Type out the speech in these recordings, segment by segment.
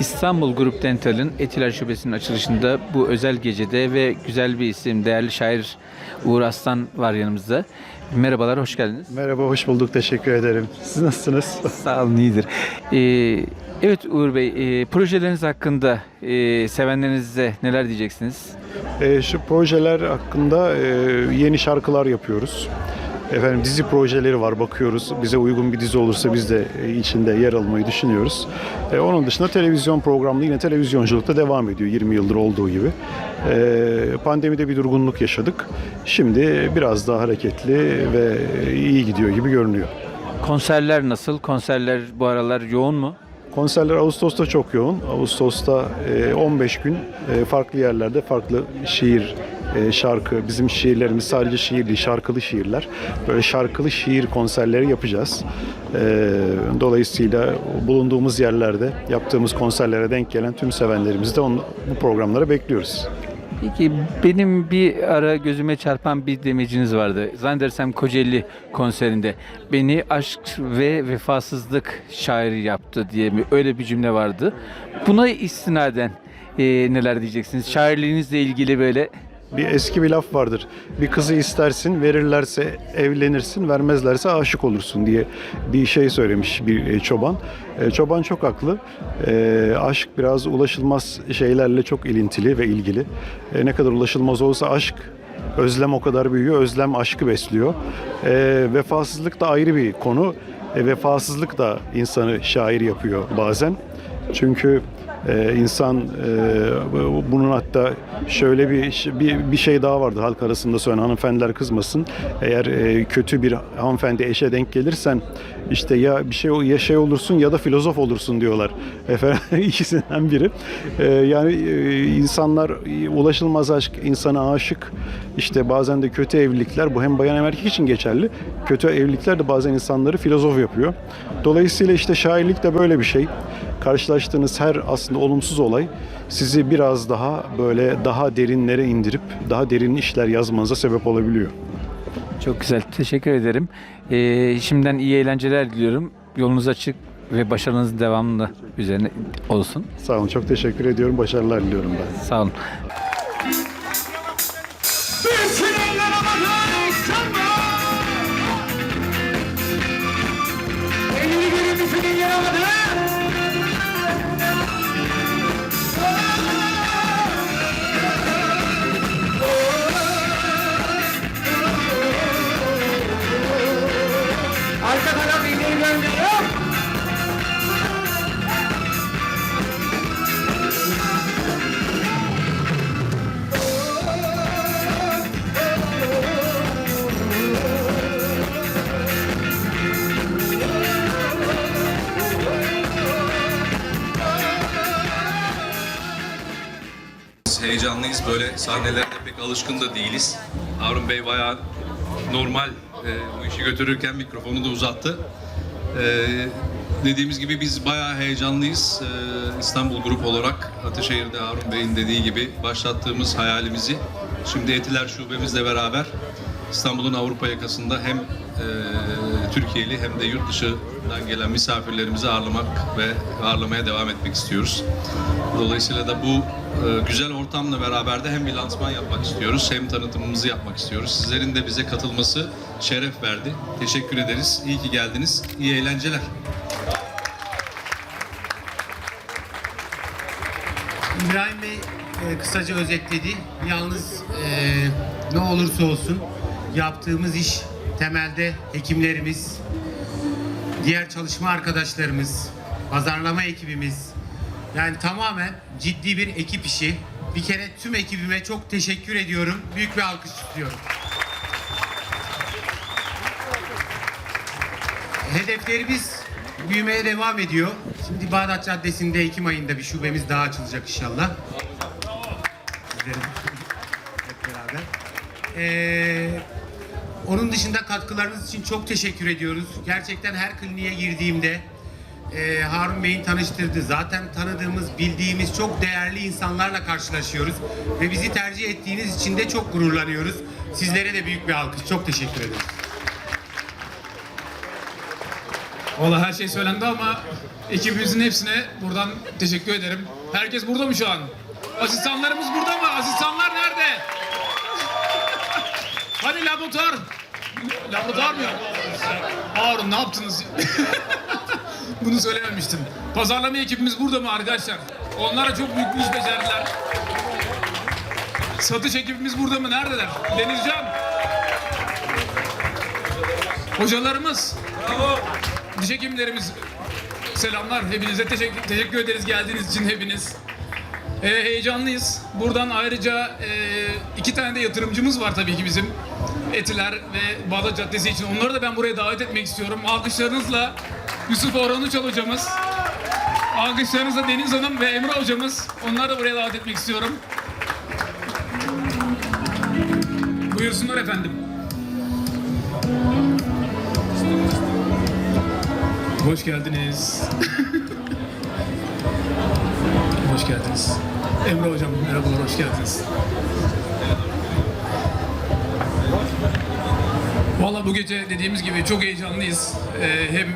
İstanbul Grup Dental'ın Etiler Şubesi'nin açılışında bu özel gecede ve güzel bir isim, değerli şair Uğur Aslan var yanımızda. Merhabalar, hoş geldiniz. Merhaba, hoş bulduk. Teşekkür ederim. Siz nasılsınız? Sağ olun, iyidir. Ee, evet Uğur Bey, e, projeleriniz hakkında e, sevenlerinize neler diyeceksiniz? Ee, şu projeler hakkında e, yeni şarkılar yapıyoruz. Efendim dizi projeleri var, bakıyoruz. Bize uygun bir dizi olursa biz de e, içinde yer almayı düşünüyoruz. E, onun dışında televizyon programlı yine televizyonculukta devam ediyor 20 yıldır olduğu gibi. E, pandemide bir durgunluk yaşadık. Şimdi biraz daha hareketli ve iyi gidiyor gibi görünüyor. Konserler nasıl? Konserler bu aralar yoğun mu? Konserler Ağustos'ta çok yoğun. Ağustos'ta e, 15 gün e, farklı yerlerde farklı şiir, e, şarkı, bizim şiirlerimiz sadece şiir değil, şarkılı şiirler. Böyle şarkılı şiir konserleri yapacağız. E, Dolayısıyla bulunduğumuz yerlerde yaptığımız konserlere denk gelen tüm sevenlerimizi de onu, bu programlara bekliyoruz. Peki benim bir ara gözüme çarpan bir demeciniz vardı. Zannedersem Kocaeli konserinde. Beni aşk ve vefasızlık şairi yaptı diye mi? Öyle bir cümle vardı. Buna istinaden e, neler diyeceksiniz? Şairliğinizle ilgili böyle Bir eski bir laf vardır. Bir kızı istersin, verirlerse evlenirsin, vermezlerse aşık olursun diye bir şey söylemiş bir e, çoban. E, Çoban çok haklı. E, Aşk biraz ulaşılmaz şeylerle çok ilintili ve ilgili. Ne kadar ulaşılmaz olsa aşk Özlem o kadar büyüyor. Özlem aşkı besliyor. Vefasızlık da ayrı bir konu. Vefasızlık da insanı şair yapıyor bazen. Çünkü e, insan e, bu- bunun hatta şöyle bir, bir bir şey daha vardı halk arasında söylenen hanımefendiler kızmasın. Eğer e, kötü bir hanımefendi eşe denk gelirsen işte ya bir şey ya şey olursun ya da filozof olursun diyorlar. Efendim ikisinden biri. E, yani e, insanlar ulaşılmaz aşk, insana aşık. İşte bazen de kötü evlilikler bu hem bayan hem erkek için geçerli. Kötü evlilikler de bazen insanları filozof yapıyor. Dolayısıyla işte şairlik de böyle bir şey karşılaştığınız her aslında olumsuz olay sizi biraz daha böyle daha derinlere indirip daha derin işler yazmanıza sebep olabiliyor. çok güzel. Teşekkür ederim. E, şimdiden iyi eğlenceler diliyorum. Yolunuz açık ve başarınız devamlı üzerine olsun. Sağ olun, çok teşekkür ediyorum. Başarılar diliyorum ben. Sağ olun. Böyle sahnelerde pek alışkın da değiliz. Harun Bey bayağı normal e, bu işi götürürken mikrofonu da uzattı. E, dediğimiz gibi biz bayağı heyecanlıyız. E, İstanbul Grup olarak Ataşehir'de Harun Bey'in dediği gibi başlattığımız hayalimizi şimdi Etiler Şubemizle beraber İstanbul'un Avrupa yakasında hem e, Türkiye'li hem de yurt dışından gelen misafirlerimizi ağırlamak ve ağırlamaya devam etmek istiyoruz. Dolayısıyla da bu güzel ortamla beraber de hem bir lansman yapmak istiyoruz hem tanıtımımızı yapmak istiyoruz. Sizlerin de bize katılması şeref verdi. Teşekkür ederiz. İyi ki geldiniz. İyi eğlenceler. İbrahim Bey e, kısaca özetledi. Yalnız e, ne olursa olsun yaptığımız iş temelde hekimlerimiz, diğer çalışma arkadaşlarımız, pazarlama ekibimiz yani tamamen ciddi bir ekip işi. Bir kere tüm ekibime çok teşekkür ediyorum. Büyük bir alkış istiyorum. Hedeflerimiz büyümeye devam ediyor. Şimdi Bağdat Caddesi'nde Ekim ayında bir şubemiz daha açılacak inşallah. Hep beraber. Ee, onun dışında katkılarınız için çok teşekkür ediyoruz. Gerçekten her kliniğe girdiğimde e, Harun Bey'in tanıştırdığı, zaten tanıdığımız, bildiğimiz çok değerli insanlarla karşılaşıyoruz. Ve bizi tercih ettiğiniz için de çok gururlanıyoruz. Sizlere de büyük bir alkış. Çok teşekkür ederiz. Valla her şey söylendi ama ekibimizin hepsine buradan teşekkür ederim. Herkes burada mı şu an? Asistanlarımız burada mı? Asistanlar nerede? Hani laboratuvar? Laboratuvar mı? Harun ne yaptınız? Bunu söylememiştim. Pazarlama ekibimiz burada mı arkadaşlar? Onlara çok büyük bir iş becerdiler. Satış ekibimiz burada mı? Neredeler? Denizcan. Hocalarımız. Diş hekimlerimiz. Selamlar. Hepinize teşekkür, teşekkür ederiz geldiğiniz için hepiniz. Ee, heyecanlıyız. Buradan ayrıca e, iki tane de yatırımcımız var tabii ki bizim. Etiler ve Bağdat Caddesi için. Onları da ben buraya davet etmek istiyorum. Alkışlarınızla Yusuf Orhan Uçal hocamız. Alkışlarınızla Deniz Hanım ve Emre hocamız. Onları da buraya davet etmek istiyorum. Buyursunlar efendim. Hoş geldiniz. hoş geldiniz. Emre hocam merhabalar, hoş geldiniz. Valla bu gece dediğimiz gibi çok heyecanlıyız. Ee, hem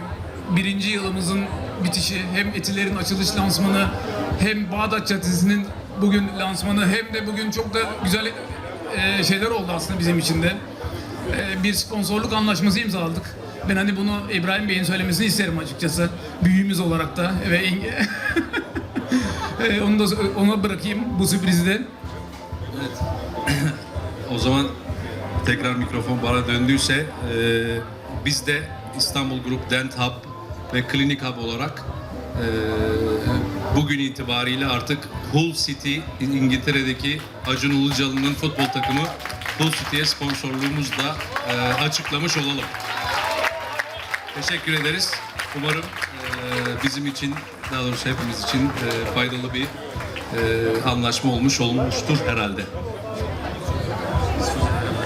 birinci yılımızın bitişi, hem Etiler'in açılış lansmanı, hem Bağdat Caddesi'nin bugün lansmanı, hem de bugün çok da güzel e, şeyler oldu aslında bizim için de. Ee, bir sponsorluk anlaşması imzaladık. Ben hani bunu İbrahim Bey'in söylemesini isterim açıkçası. Büyüğümüz olarak da ve Ee, onu da ona bırakayım bu sürprizi de. O zaman tekrar mikrofon bana döndüyse e, biz de İstanbul Grup Dent Hub ve Klinik Hub olarak e, bugün itibariyle artık Hull City İngiltere'deki Acun Ilıcalı'nın futbol takımı Hull City'ye sponsorluğumuzu da e, açıklamış olalım. Teşekkür ederiz. Umarım e, bizim için, daha doğrusu hepimiz için e, faydalı bir e, anlaşma olmuş olmuştur herhalde.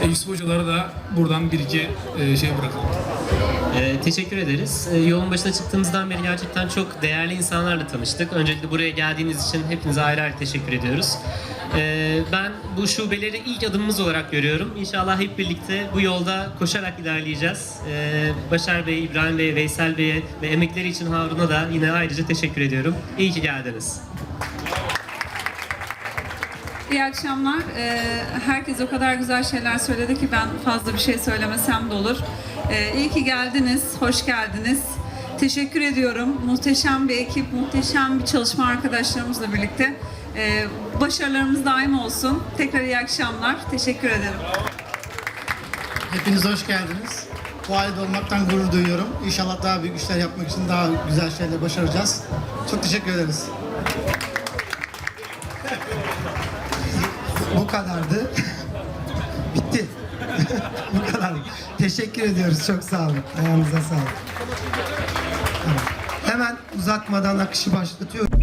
E, Yusuf hocalara da buradan bir iki e, şey bırakalım. Ee, teşekkür ederiz. Ee, yolun başına çıktığımızdan beri gerçekten çok değerli insanlarla tanıştık. Öncelikle buraya geldiğiniz için hepinize ayrı ayrı teşekkür ediyoruz. Ee, ben bu şubeleri ilk adımımız olarak görüyorum. İnşallah hep birlikte bu yolda koşarak ilerleyeceğiz. Ee, Başar Bey, İbrahim Bey, Veysel Bey'e ve emekleri için Harun'a da yine ayrıca teşekkür ediyorum. İyi ki geldiniz. İyi akşamlar. Ee, herkes o kadar güzel şeyler söyledi ki ben fazla bir şey söylemesem de olur. Ee, iyi ki geldiniz, hoş geldiniz. Teşekkür ediyorum. Muhteşem bir ekip, muhteşem bir çalışma arkadaşlarımızla birlikte. Ee, başarılarımız daim olsun. Tekrar iyi akşamlar. Teşekkür ederim. Hepiniz hoş geldiniz. Bu ailede olmaktan gurur duyuyorum. İnşallah daha büyük işler yapmak için daha güzel şeyler başaracağız. Çok teşekkür ederiz. Bu kadardı. Bitti. Bu kadar. Teşekkür ediyoruz. Çok sağ olun. Ayağınıza sağlık. Tamam. Hemen uzatmadan akışı başlatıyorum.